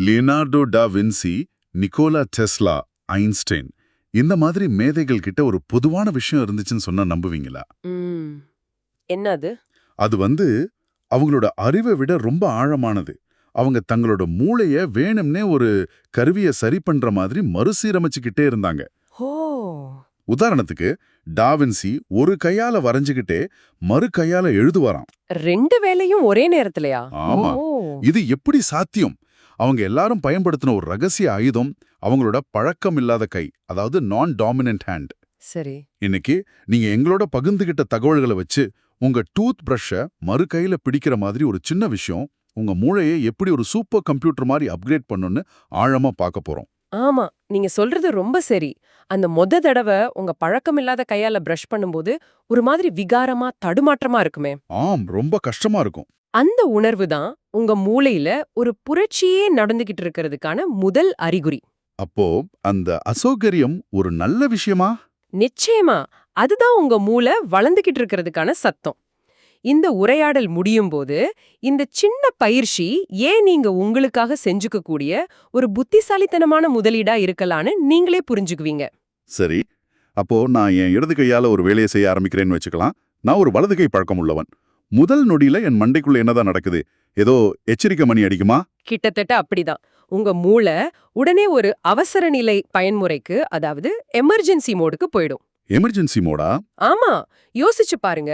Leonardo டா Vinci Nikola Tesla Einstein. இந்த மாதிரி மேதைகள் கிட்ட ஒரு பொதுவான விஷயம் இருந்துச்சுன்னு சொன்னா நம்புவீங்களா? ம். என்னது? அது வந்து அவங்களோட அறிவை விட ரொம்ப ஆழமானது. அவங்க தங்களோட மூளைய வேணும்னே ஒரு கருவியை சரி பண்ற மாதிரி மறுசீரமைச்சுக்கிட்டே இருந்தாங்க. உதாரணத்துக்கு டாவின்சி ஒரு கையால வரைஞ்சுக்கிட்டே மறு கையால எழுதுவாராம். ரெண்டு வேலையும் ஒரே நேரத்துலயா? ஆமா. இது எப்படி சாத்தியம்? அவங்க எல்லாரும் பயன்படுத்தின ஒரு ரகசிய ஆயுதம் அவங்களோட பழக்கம் இல்லாத கை அதாவது நான் டாமினன்ட் ஹேண்ட் சரி. இன்னைக்கு நீங்க எங்களோட பகிர்ந்துகிட்ட தகவல்களை வச்சு உங்க டூத் பிரஷ மறு கையில பிடிக்கிற மாதிரி ஒரு சின்ன விஷயம் உங்க மூளையை எப்படி ஒரு சூப்பர் கம்ப்யூட்டர் மாதிரி அப்கிரேட் பண்ணுன்னு ஆழமா பார்க்க போறோம். ஆமா நீங்க சொல்றது ரொம்ப சரி. அந்த மொத தடவை உங்க பழக்கமில்லாத கையால பிரஷ் பண்ணும்போது ஒரு மாதிரி விகாரமா தடுமாற்றமா இருக்குமே. ஆம் ரொம்ப கஷ்டமா இருக்கும். அந்த உணர்வு தான் உங்க மூளையில ஒரு புரட்சியே நடந்துகிட்டு இருக்கிறதுக்கான முதல் அறிகுறி. அப்போ அந்த அசௌகரியம் ஒரு நல்ல விஷயமா? நிச்சயமா அதுதான் உங்க மூளை வளர்ந்துகிட்டு இருக்கிறதுக்கான சத்தம். இந்த உரையாடல் முடியும் போது இந்த சின்ன பயிற்சி ஏன் நீங்க உங்களுக்காக செஞ்சுக்க கூடிய ஒரு புத்திசாலித்தனமான முதலீடா இருக்கலான்னு நீங்களே புரிஞ்சுக்குவீங்க. சரி. அப்போ நான் என் இடது கையால ஒரு வேலையை செய்ய ஆரம்பிக்கிறேன்னு வச்சுக்கலாம். நான் ஒரு வலது கை பழக்கம் உள்ளவன். முதல் நொடியில என் மண்டைக்குள்ள என்னதான் நடக்குது? ஏதோ எச்சரிக்கை மணி அடிக்குமா? கிட்டத்தட்ட அப்படிதான். உங்க மூளை உடனே ஒரு அவசர நிலை பயன்முறைக்கு அதாவது எமர்ஜென்சி மோடுக்கு போயிடும். எமர்ஜென்சி மோடா? ஆமா. யோசிச்சு பாருங்க.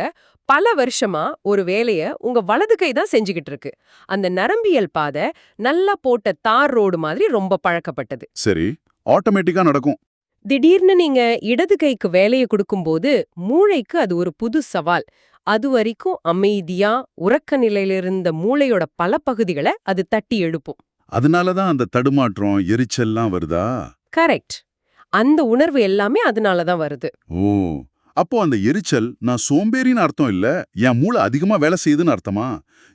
பல வருஷமா ஒரு வேலைய உங்க வலது கை தான் செஞ்சுகிட்டு இருக்கு. அந்த நரம்பியல் பாதை நல்லா போட்ட தார் ரோடு மாதிரி ரொம்ப பழக்கப்பட்டது. சரி ஆட்டோமேட்டிக்கா நடக்கும். திடீர்னு நீங்க இடது கைக்கு வேலையை கொடுக்கும்போது மூளைக்கு அது ஒரு புது சவால். அது வரைக்கும் அமைதியா உறக்க நிலையில இருந்த மூளையோட பல பகுதிகளை அது தட்டி எழுப்பும். அதனால தான் அந்த தடுமாற்றம் எரிச்சல்லாம் வருதா? கரெக்ட். அந்த உணர்வு எல்லாமே அதனால தான் வருது. ஓ அப்போ அந்த எரிச்சல் நான் சோம்பேறின்னு அர்த்தம் இல்ல என் மூளை அதிகமா வேலை செய்யுதுன்னு அர்த்தமா?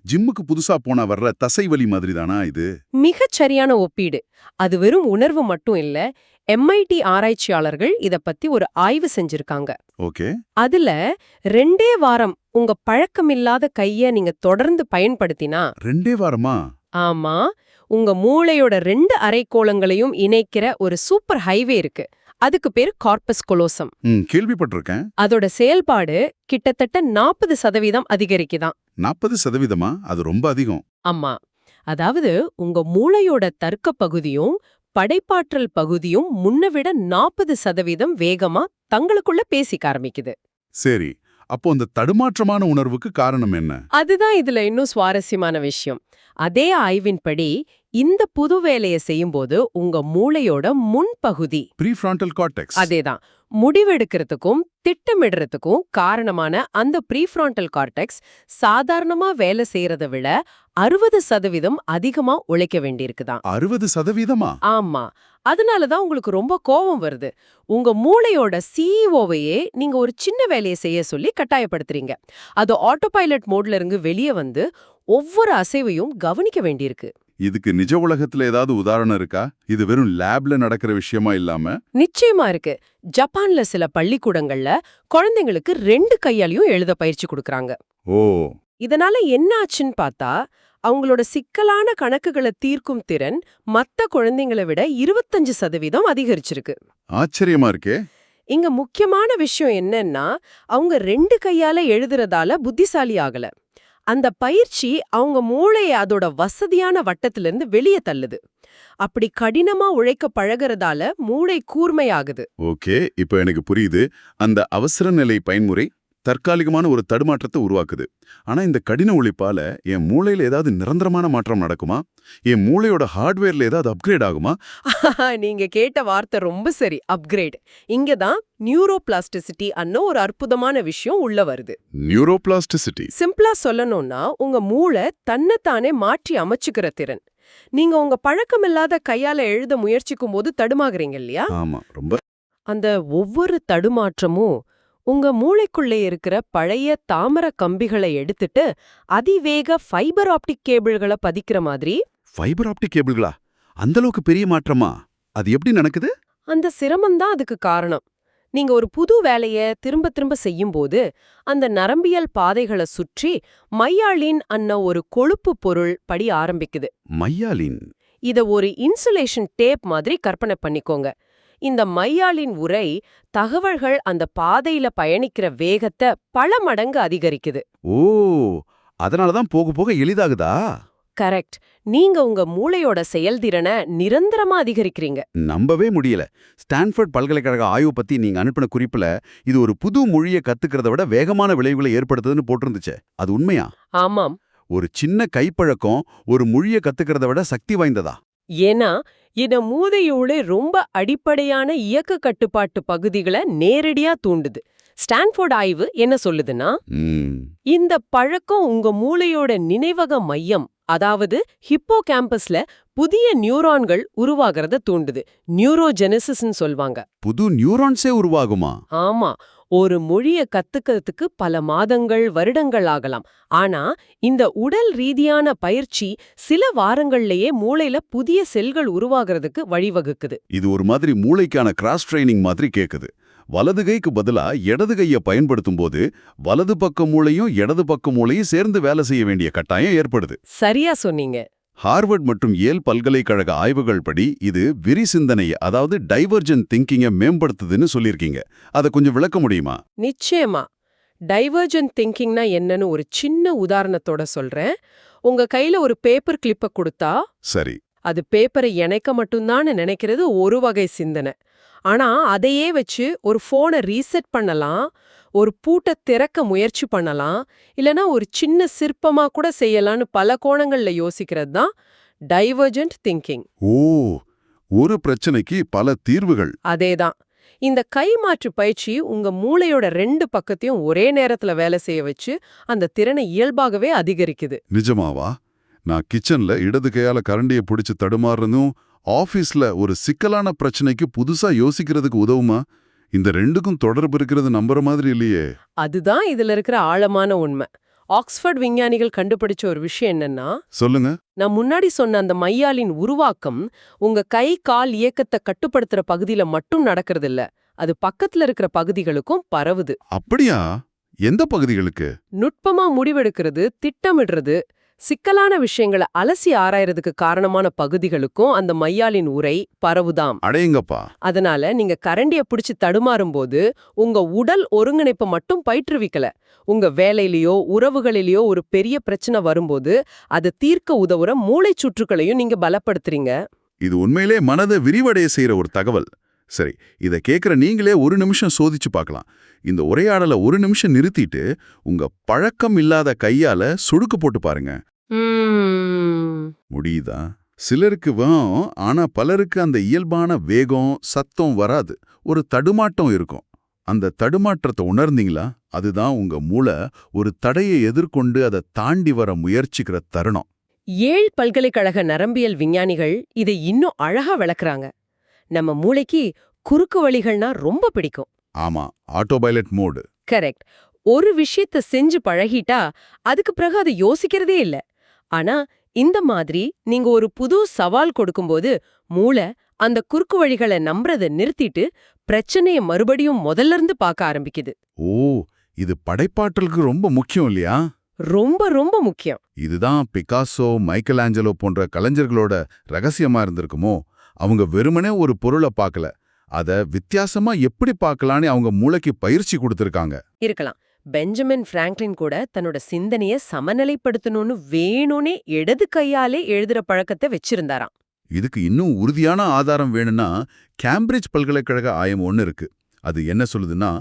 ஜிம்முக்கு புதுசா போனா வர்ற தசை வலி மாதிரி தானா இது? மிகச் சரியான ஒப்பீடு. அது வெறும் உணர்வு மட்டும் இல்ல எம்ஐடி ஆராய்ச்சியாளர்கள் இத பத்தி ஒரு ஆய்வு செஞ்சிருக்காங்க. ஓகே. அதுல ரெண்டே வாரம் உங்க பழக்கமில்லாத கைய நீங்க தொடர்ந்து பயன்படுத்தினா ரெண்டே வாரமா? ஆமா உங்க மூளையோட ரெண்டு அரைக்கோளங்களையும் இணைக்கிற ஒரு சூப்பர் ஹைவே இருக்கு. அதுக்கு பேரு கார்பஸ் கொலோசம் கேள்விப்பட்டிருக்கேன். அதோட செயல்பாடு கிட்டத்தட்ட நாற்பது சதவீதம் அதிகரிக்குதாம் நாற்பது சதவீதமா? அது ரொம்ப அதிகம். அம்மா அதாவது உங்க மூளையோட தர்க்க பகுதியும் படைப்பாற்றல் பகுதியும் முன்ன விட நாற்பது சதவீதம் வேகமா தங்களுக்குள்ள பேசிக்க ஆரம்பிக்குது. சரி. அப்போ அந்த தடுமாற்றமான உணர்வுக்கு காரணம் என்ன? அதுதான் இதுல இன்னும் சுவாரஸ்யமான விஷயம். அதே ஆய்வின்படி இந்த புது வேலையை செய்யும்போது உங்க மூளையோட முன்பகுதி ப்ரீஃப்ரான்டல் கார்டெக்ஸ் அதேதான். முடிவெடுக்கிறதுக்கும் திட்டமிடுறதுக்கும் காரணமான அந்த ப்ரீஃப்ரான்டல் கார்டெக்ஸ் சாதாரணமா வேலை செய்யறதை விட அறுபது சதவீதம் அதிகமா உழைக்க வேண்டியிருக்குதாம் அறுபது சதவீதமா? ஆமா. அதனால தான் உங்களுக்கு ரொம்ப கோபம் வருது. உங்க மூளையோட சிஇஓவையே நீங்க ஒரு சின்ன வேலையை செய்ய சொல்லி கட்டாயப்படுத்துறீங்க. அது ஆட்டோ பைலட் மோட்ல இருந்து வெளியே வந்து ஒவ்வொரு அசைவையும் கவனிக்க வேண்டியிருக்கு. இதுக்கு நிஜ உலகத்துல ஏதாவது உதாரணம் இருக்கா? இது வெறும் லேப்ல நடக்கிற விஷயமா இல்லாம? நிச்சயமா இருக்கு. ஜப்பான்ல சில பள்ளிக்கூடங்கள்ல குழந்தைங்களுக்கு ரெண்டு கையாலையும் எழுத பயிற்சி கொடுக்கறாங்க. ஓ. இதனால என்ன ஆச்சுன்னு பார்த்தா அவங்களோட சிக்கலான கணக்குகளை தீர்க்கும் திறன் மத்த குழந்தைங்களை விட இருபத்தஞ்சு சதவீதம் அதிகரிச்சிருக்கு. ஆச்சரியமா இருக்கே. இங்க முக்கியமான விஷயம் என்னன்னா அவங்க ரெண்டு கையால எழுதுறதால புத்திசாலி ஆகல. அந்த பயிற்சி அவங்க மூளையை அதோட வசதியான வட்டத்திலிருந்து வெளியே தள்ளுது. அப்படி கடினமா உழைக்க பழகுறதால மூளை கூர்மையாகுது. ஓகே இப்போ எனக்கு புரியுது. அந்த அவசர நிலை பயன்முறை தற்காலிகமான ஒரு தடுமாற்றத்தை உருவாக்குது. ஆனா இந்த கடின உழைப்பால என் மூளையில ஏதாவது நிரந்தரமான மாற்றம் நடக்குமா? என் மூளையோட ஹார்ட்வேர்ல ஏதாவது அப்கிரேட் ஆகுமா? நீங்க கேட்ட வார்த்தை ரொம்ப சரி அப்கிரேட். இங்க தான் நியூரோபிளாஸ்டிசிட்டி அன்னோ ஒரு அற்புதமான விஷயம் உள்ள வருது. நியூரோபிளாஸ்டிசிட்டி. சிம்பிளா சொல்லணும்னா உங்க மூளை தன்னைத்தானே மாற்றி அமைச்சுக்கிற திறன். நீங்க உங்க பழக்கமில்லாத கையால எழுத முயற்சிக்கும் போது தடுமாகுறீங்க இல்லையா? ஆமா ரொம்ப. அந்த ஒவ்வொரு தடுமாற்றமும் உங்க மூளைக்குள்ளே இருக்கிற பழைய தாமர கம்பிகளை எடுத்துட்டு அதிவேக ஃபைபர் ஆப்டிக் கேபிள்களை பதிக்கிற மாதிரி. ஃபைபர் ஆப்டிக் கேபிள்களா? அந்த அளவுக்கு பெரிய மாற்றமா? அது எப்படி நடக்குது? அந்த சிரமம்தான் அதுக்கு காரணம். நீங்க ஒரு புது வேலைய திரும்ப திரும்ப செய்யும்போது அந்த நரம்பியல் பாதைகளை சுற்றி மையாலின் அன்ன ஒரு கொழுப்பு பொருள் படி ஆரம்பிக்குது. மையாலின். இத ஒரு இன்சுலேஷன் டேப் மாதிரி கற்பனை பண்ணிக்கோங்க. இந்த மையாலின் உரை தகவல்கள் அந்த பாதையில பயணிக்கிற வேகத்தை பல மடங்கு அதிகரிக்குது. ஓ அதனால தான் போக போக எளிதாகுதா? கரெக்ட். நீங்க உங்க மூளையோட செயல்திறனை நிரந்தரமா அதிகரிக்கிறீங்க. நம்பவே முடியல. ஸ்டான்ஃபோர்ட் பல்கலைக்கழக ஆய்வு பத்தி நீங்க அனுப்பின குறிப்புல இது ஒரு புது மொழியை கத்துக்கிறத விட வேகமான விளைவுகளை ஏற்படுத்துதுன்னு போட்டிருந்துச்சே. அது உண்மையா? ஆமாம். ஒரு சின்ன கைப்பழக்கம் ஒரு மொழியை கத்துக்கிறத விட சக்தி வாய்ந்ததா? ஏன்னா இத மூதையோட ரொம்ப அடிப்படையான இயக்க கட்டுப்பாட்டு பகுதிகளை நேரடியா தூண்டுது. ஸ்டான்ஃபோர்ட் ஆய்வு என்ன சொல்லுதுன்னா இந்த பழக்கம் உங்க மூளையோட நினைவக மையம் அதாவது ஹிப்போ கேம்பஸ்ல புதிய நியூரான்கள் உருவாகிறத தூண்டுது. நியூரோஜெனசிஸ்னு சொல்வாங்க. புது நியூரான்ஸே உருவாகுமா? ஆமா. ஒரு மொழிய கத்துக்கிறதுக்கு பல மாதங்கள் வருடங்கள் ஆகலாம். ஆனா இந்த உடல் ரீதியான பயிற்சி சில வாரங்கள்லயே மூளையில புதிய செல்கள் உருவாகிறதுக்கு வழிவகுக்குது. இது ஒரு மாதிரி மூளைக்கான கிராஸ் ட்ரைனிங் மாதிரி கேக்குது. வலது கைக்கு பதிலா இடது கையை பயன்படுத்தும் போது வலது பக்க மூளையும் இடது பக்க மூளையும் சேர்ந்து வேலை செய்ய வேண்டிய கட்டாயம் ஏற்படுது. சரியா சொன்னீங்க. ஹார்வர்ட் மற்றும் ஏல் பல்கலைக்கழக ஆய்வுகள் படி இது விரி சிந்தனையை அதாவது டைவர்ஜென்ட் திங்கிங்கை மேம்படுத்துதுன்னு சொல்லியிருக்கீங்க. அதை கொஞ்சம் விளக்க முடியுமா? நிச்சயமா. டைவர்ஜென்ட் திங்கிங்னா என்னன்னு ஒரு சின்ன உதாரணத்தோட சொல்றேன். உங்க கையில ஒரு பேப்பர் கிளிப்ப கொடுத்தா சரி. அது பேப்பரை இணைக்க மட்டும்தான் நினைக்கிறது ஒரு வகை சிந்தனை. ஆனா அதையே வச்சு ஒரு போனை ரீசெட் பண்ணலாம் ஒரு பூட்டை திறக்க முயற்சி பண்ணலாம் இல்லனா ஒரு சின்ன சிற்பமா கூட செய்யலாம்னு பல கோணங்கள்ல யோசிக்கிறது தான் டைவர்ஜென்ட் திங்கிங் ஓ ஒரு பிரச்சனைக்கு பல தீர்வுகள். அதேதான் இந்த கைமாற்று பயிற்சி உங்க மூளையோட ரெண்டு பக்கத்தையும் ஒரே நேரத்துல வேலை செய்ய வச்சு அந்த திறனை இயல்பாகவே அதிகரிக்குது. நிஜமாவா? நான் கிச்சன்ல இடது கையால கரண்டியை பிடிச்சு தடுமாறுறதும் ஆபீஸ்ல ஒரு சிக்கலான பிரச்சனைக்கு புதுசா யோசிக்கிறதுக்கு உதவுமா? இந்த ரெண்டுக்கும் தொடர்பு இருக்கிறது நம்புற மாதிரி இல்லையே. அதுதான் இதுல இருக்கிற ஆழமான உண்மை. ஆக்ஸ்ஃபோர்ட் விஞ்ஞானிகள் கண்டுபிடிச்ச ஒரு விஷயம் என்னன்னா சொல்லுங்க. நான் முன்னாடி சொன்ன அந்த மையாலின் உருவாக்கம் உங்க கை கால் இயக்கத்தை கட்டுப்படுத்துற பகுதியில மட்டும் நடக்கிறது இல்ல அது பக்கத்துல இருக்கிற பகுதிகளுக்கும் பரவுது. அப்படியா? எந்த பகுதிகளுக்கு? நுட்பமா முடிவெடுக்கிறது திட்டமிடுறது சிக்கலான விஷயங்களை அலசி ஆராயறதுக்கு காரணமான பகுதிகளுக்கும் அந்த மையாலின் உரை பரவுதாம். அடையுங்கப்பா. அதனால நீங்க கரண்டிய பிடிச்சு தடுமாறும்போது உங்க உடல் ஒருங்கிணைப்பு மட்டும் பயிற்றுவிக்கல. உங்க வேலையிலயோ உறவுகளிலேயோ ஒரு பெரிய பிரச்சனை வரும்போது அதை தீர்க்க உதவுற மூளை சுற்றுக்களையும் நீங்க பலப்படுத்துறீங்க. இது உண்மையிலே மனதை விரிவடைய செய்யற ஒரு தகவல். சரி இத கேக்குற நீங்களே ஒரு நிமிஷம் சோதிச்சு பார்க்கலாம். இந்த உரையாடலை ஒரு நிமிஷம் நிறுத்திட்டு உங்க பழக்கம் இல்லாத கையால சுடுக்கு போட்டு பாருங்க. முடியுதா? சிலருக்கு வேம் ஆனா பலருக்கு அந்த இயல்பான வேகம் சத்தம் வராது. ஒரு தடுமாட்டம் இருக்கும். அந்த தடுமாற்றத்தை உணர்ந்தீங்களா? அதுதான் உங்க மூளை ஒரு தடையை எதிர்கொண்டு அதை தாண்டி வர முயற்சிக்கிற தருணம். ஏழ் பல்கலைக்கழக நரம்பியல் விஞ்ஞானிகள் இதை இன்னும் அழகா விளக்குறாங்க. நம்ம மூளைக்கு குறுக்கு வழிகள்னா ரொம்ப பிடிக்கும். ஆமா ஆட்டோபைலட் மோடு. கரெக்ட். ஒரு விஷயத்த செஞ்சு பழகிட்டா அதுக்கு பிறகு அதை யோசிக்கிறதே இல்ல. ஆனா இந்த மாதிரி நீங்க ஒரு புது சவால் கொடுக்கும்போது மூளை அந்த குறுக்கு வழிகளை நம்புறத நிறுத்திட்டு பிரச்சனைய மறுபடியும் முதல்ல இருந்து பார்க்க ஆரம்பிக்குது. ஓ இது படைப்பாற்றலுக்கு ரொம்ப முக்கியம் இல்லையா? ரொம்ப ரொம்ப முக்கியம். இதுதான் பிகாசோ மைக்கேல் ஆஞ்சலோ போன்ற கலைஞர்களோட ரகசியமா இருந்திருக்குமோ? அவங்க வெறுமனே ஒரு பொருளை பார்க்கல. அத வித்தியாசமா எப்படி பார்க்கலான்னு அவங்க மூளைக்கு பயிற்சி கொடுத்திருக்காங்க. இருக்கலாம். பெஞ்சமின் பிராங்க்லின் கூட தன்னோட சிந்தனைய சமநிலைப்படுத்தணும்னு வேணும்னே இடது கையாலே எழுதுற பழக்கத்தை வச்சிருந்தாராம். இதுக்கு இன்னும் உறுதியான ஆதாரம் வேணும்னா கேம்பிரிட்ஜ் பல்கலைக்கழக ஆயம் ஒன்னு இருக்கு. அது என்ன சொல்லுதுன்னா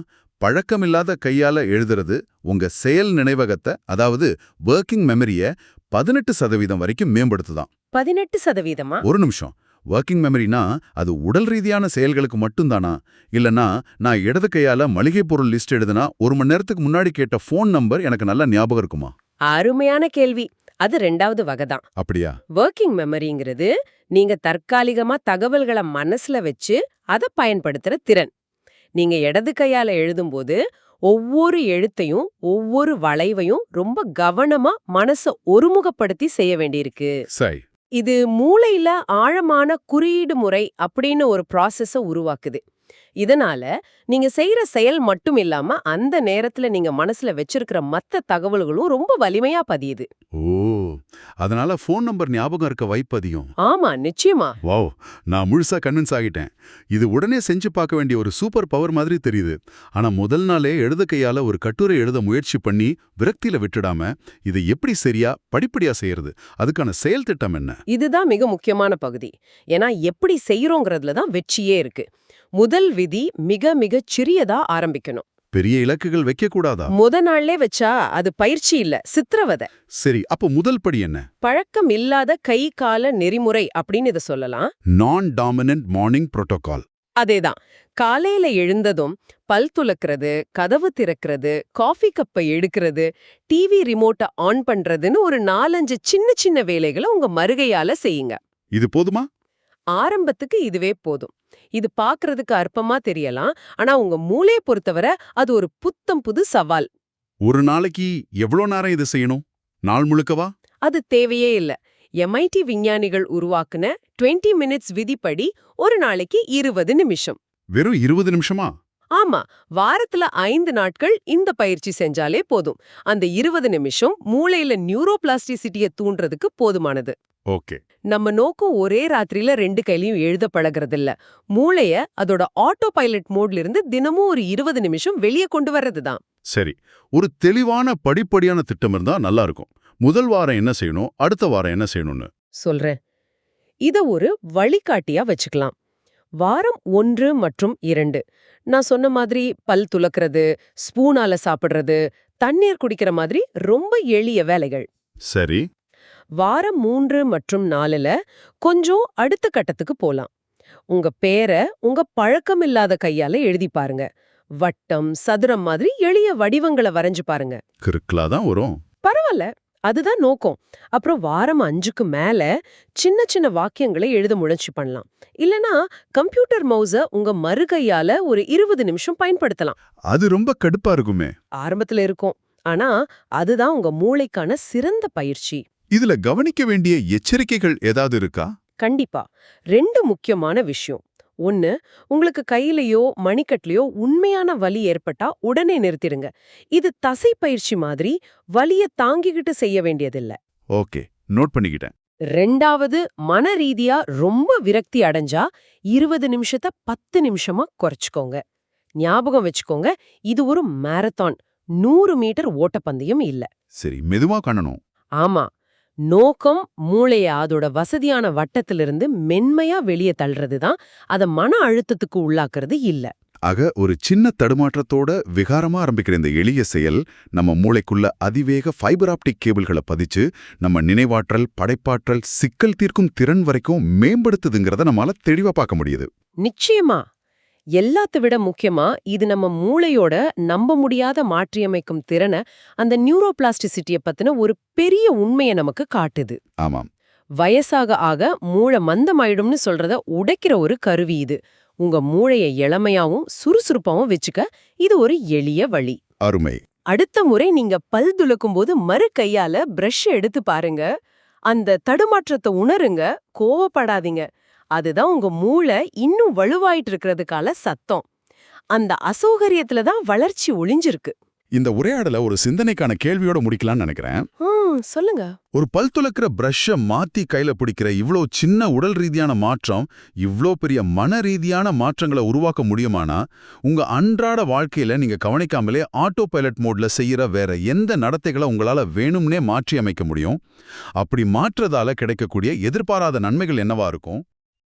பழக்கமில்லாத கையால எழுதுறது உங்க செயல் நினைவகத்தை அதாவது ஒர்க்கிங் மெமரிய பதினெட்டு சதவீதம் வரைக்கும் மேம்படுத்துதான். பதினெட்டு சதவீதமா? ஒரு நிமிஷம். ஒர்க்கிங் மெமரினா அது உடல் ரீதியான செயல்களுக்கு மட்டும்தானா? இல்லனா நான் இடது கையால மளிகை பொருள் லிஸ்ட் எழுதுனா ஒரு மணி நேரத்துக்கு முன்னாடி கேட்ட ஃபோன் நம்பர் எனக்கு நல்லா ஞாபகம் இருக்குமா? அருமையான கேள்வி. அது ரெண்டாவது வகைதான் அப்படியா? ஒர்க்கிங் மெமரிங்கிறது நீங்க தற்காலிகமா தகவல்களை மனசுல வச்சு அதை பயன்படுத்துற திறன். நீங்க இடது கையால எழுதும்போது ஒவ்வொரு எழுத்தையும் ஒவ்வொரு வளைவையும் ரொம்ப கவனமா மனச ஒருமுகப்படுத்தி செய்ய வேண்டியிருக்கு. சரி இது மூளையில ஆழமான குறியீடு முறை அப்படின்னு ஒரு ப்ராசஸ உருவாக்குது. இதனால நீங்க செய்யற செயல் மட்டும் இல்லாம அந்த நேரத்துல நீங்க மனசுல வச்சிருக்கிற மத்த தகவல்களும் ரொம்ப வலிமையா பதியுது. ஓ! அதனால ஃபோன் நம்பர் ஞாபகம் இருக்க வாய்ப்பு அதிகம். ஆமா நிச்சயமா. வாவ்! நான் முழுசா கன்வின்ஸ் ஆகிட்டேன். இது உடனே செஞ்சு பார்க்க வேண்டிய ஒரு சூப்பர் பவர் மாதிரி தெரியுது. ஆனா முதல் நாளே எழுத கையால ஒரு கட்டுரை எழுத முயற்சி பண்ணி விரக்தியில விட்டுடாம இதை எப்படி சரியா படிப்படியா செய்யறது? அதுக்கான செயல் திட்டம் என்ன? இதுதான் மிக முக்கியமான பகுதி. ஏன்னா எப்படி செய்யறோங்கிறதுல தான் வெற்றியே இருக்கு. முதல் விதி மிக மிக சிறியதா ஆரம்பிக்கணும். பெரிய இலக்குகள் வைக்க கூடாதா முத நாள்லே வச்சா அது பயிற்சி இல்ல சித்திரவதை. சரி அப்போ முதல் படி என்ன? பழக்கம் இல்லாத கை கால நெறிமுறை அப்படின்னு இதை சொல்லலாம். நான் டாமினன்ட் மார்னிங் புரோட்டோகால் அதேதான். காலையில எழுந்ததும் பல் துலக்கிறது கதவு திறக்கிறது காஃபி கப்பை எடுக்கிறது டிவி ரிமோட்டை ஆன் பண்றதுன்னு ஒரு நாலஞ்சு சின்ன சின்ன வேலைகளை உங்க மறுகையால செய்யுங்க. இது போதுமா? ஆரம்பத்துக்கு இதுவே போதும். இது பார்க்கறதுக்கு அற்பமா தெரியலாம். ஆனா உங்க மூளையை பொறுத்தவரை அது ஒரு புத்தம் புது சவால். ஒரு நாளைக்கு எவ்வளோ நேரம் இது செய்யணும்? நாள் முழுக்கவா? அது தேவையே இல்ல. எம்ஐடி விஞ்ஞானிகள் உருவாக்குன 20 மினிட்ஸ் விதிப்படி ஒரு நாளைக்கு இருபது நிமிஷம். வெறும் இருபது நிமிஷமா? ஆமா வாரத்துல ஐந்து நாட்கள் இந்த பயிற்சி செஞ்சாலே போதும். அந்த இருபது நிமிஷம் மூளையில நியூரோபிளாஸ்டிசிட்டிய தூண்டுறதுக்கு போதுமானது. ஓகே. நம்ம நோக்கம் ஒரே ராத்திரியில ரெண்டு கையிலயும் எழுத பழகுறதில்ல. மூளைய அதோட ஆட்டோ பைலட் மோட்ல இருந்து தினமும் ஒரு இருபது நிமிஷம் வெளியே கொண்டு வர்றதுதான். சரி ஒரு தெளிவான படிப்படியான திட்டம் இருந்தா நல்லா இருக்கும் முதல் வாரம் என்ன செய்யணும்? அடுத்த வாரம் என்ன செய்யணும்னு? சொல்றேன். இத ஒரு வழிகாட்டியா வச்சுக்கலாம். வாரம் ஒன்று மற்றும் இரண்டு. நான் சொன்ன மாதிரி பல் துலக்கிறது ஸ்பூனால சாப்பிடுறது தண்ணீர் குடிக்கிற மாதிரி ரொம்ப எளிய வேலைகள். சரி. வாரம் மூன்று மற்றும் நாலுல கொஞ்சம் அடுத்த கட்டத்துக்கு போலாம். உங்க பேரை உங்க பழக்கமில்லாத கையால எழுதி பாருங்க. வட்டம் சதுரம் மாதிரி எளிய வடிவங்களை வரைஞ்சு பாருங்க. கிறுக்கலா தான் வரும். பரவாயில்ல அதுதான் நோக்கம். அப்புறம் வாரம் அஞ்சுக்கு மேல சின்ன சின்ன வாக்கியங்களை எழுத முயற்சி பண்ணலாம். இல்லனா கம்ப்யூட்டர் மவுஸ உங்க மறுகையால ஒரு இருபது நிமிஷம் பயன்படுத்தலாம். அது ரொம்ப கடுப்பா இருக்குமே. ஆரம்பத்துல இருக்கும். ஆனா அதுதான் உங்க மூளைக்கான சிறந்த பயிற்சி. இதுல கவனிக்க வேண்டிய எச்சரிக்கைகள் ஏதாவது இருக்கா? கண்டிப்பா. ரெண்டு முக்கியமான விஷயம். ஒன்னு உங்களுக்கு கையிலயோ மணிக்கட்லயோ உண்மையான வலி ஏற்பட்டா உடனே நிறுத்திடுங்க. இது தசை பயிற்சி மாதிரி வலிய தாங்கிக்கிட்டு செய்ய வேண்டியதில்ல. ஓகே நோட் பண்ணிக்கிட்டேன். ரெண்டாவது மன ரீதியா ரொம்ப விரக்தி அடைஞ்சா இருபது நிமிஷத்தை பத்து நிமிஷமா குறைச்சுக்கோங்க. ஞாபகம் வச்சுக்கோங்க இது ஒரு மாரத்தான் நூறு மீட்டர் ஓட்டப்பந்தயம் இல்ல. சரி மெதுவா காணணும். ஆமா நோக்கம் மூளைய அதோட வசதியான வட்டத்திலிருந்து மென்மையா வெளியே தள்ளுறது தான் அத மன அழுத்தத்துக்கு உள்ளாக்குறது இல்ல. ஆக ஒரு சின்ன தடுமாற்றத்தோட விகாரமா ஆரம்பிக்கிற இந்த எளிய செயல் நம்ம மூளைக்குள்ள அதிவேக ஃபைபர் ஆப்டிக் கேபிள்களை பதிச்சு நம்ம நினைவாற்றல் படைப்பாற்றல் சிக்கல் தீர்க்கும் திறன் வரைக்கும் மேம்படுத்துதுங்கிறத நம்மால தெளிவா பார்க்க முடியுது. நிச்சயமா. எல்லாத்த விட முக்கியமா இது நம்ம மூளையோட நம்ப முடியாத மாற்றியமைக்கும் திறனை அந்த நியூரோபிளாஸ்டிசிட்டிய பத்தின ஒரு பெரிய உண்மையை நமக்கு காட்டுது. ஆமாம். வயசாக ஆக மூளை மந்தமாயிடும்னு சொல்றத உடைக்கிற ஒரு கருவி இது. உங்க மூளையை இளமையாவும் சுறுசுறுப்பாவும் வச்சுக்க இது ஒரு எளிய வழி. அருமை. அடுத்த முறை நீங்க பல் துலக்கும் போது மறு கையால பிரஷ் எடுத்து பாருங்க. அந்த தடுமாற்றத்தை உணருங்க. கோவப்படாதீங்க. அதுதான் உங்க மூளை இன்னும் வலுவாயிட்டு இருக்கிறதுக்கான சத்தம். அந்த அசௌகரியத்துல தான் வளர்ச்சி ஒளிஞ்சிருக்கு. இந்த உரையாடல ஒரு சிந்தனைக்கான கேள்வியோட முடிக்கலாம்னு நினைக்கிறேன். சொல்லுங்க. ஒரு பல் துலக்கிற பிரஷ்ஷை மாத்தி கையில பிடிக்கிற இவ்ளோ சின்ன உடல் ரீதியான மாற்றம் இவ்ளோ பெரிய மன ரீதியான மாற்றங்களை உருவாக்க முடியுமானா உங்க அன்றாட வாழ்க்கையில நீங்க கவனிக்காமலே ஆட்டோ பைலட் மோட்ல செய்யற வேற எந்த நடத்தைகளை உங்களால வேணும்னே மாற்றி அமைக்க முடியும்? அப்படி மாற்றதால கிடைக்கக்கூடிய எதிர்பாராத நன்மைகள் என்னவா இருக்கும்?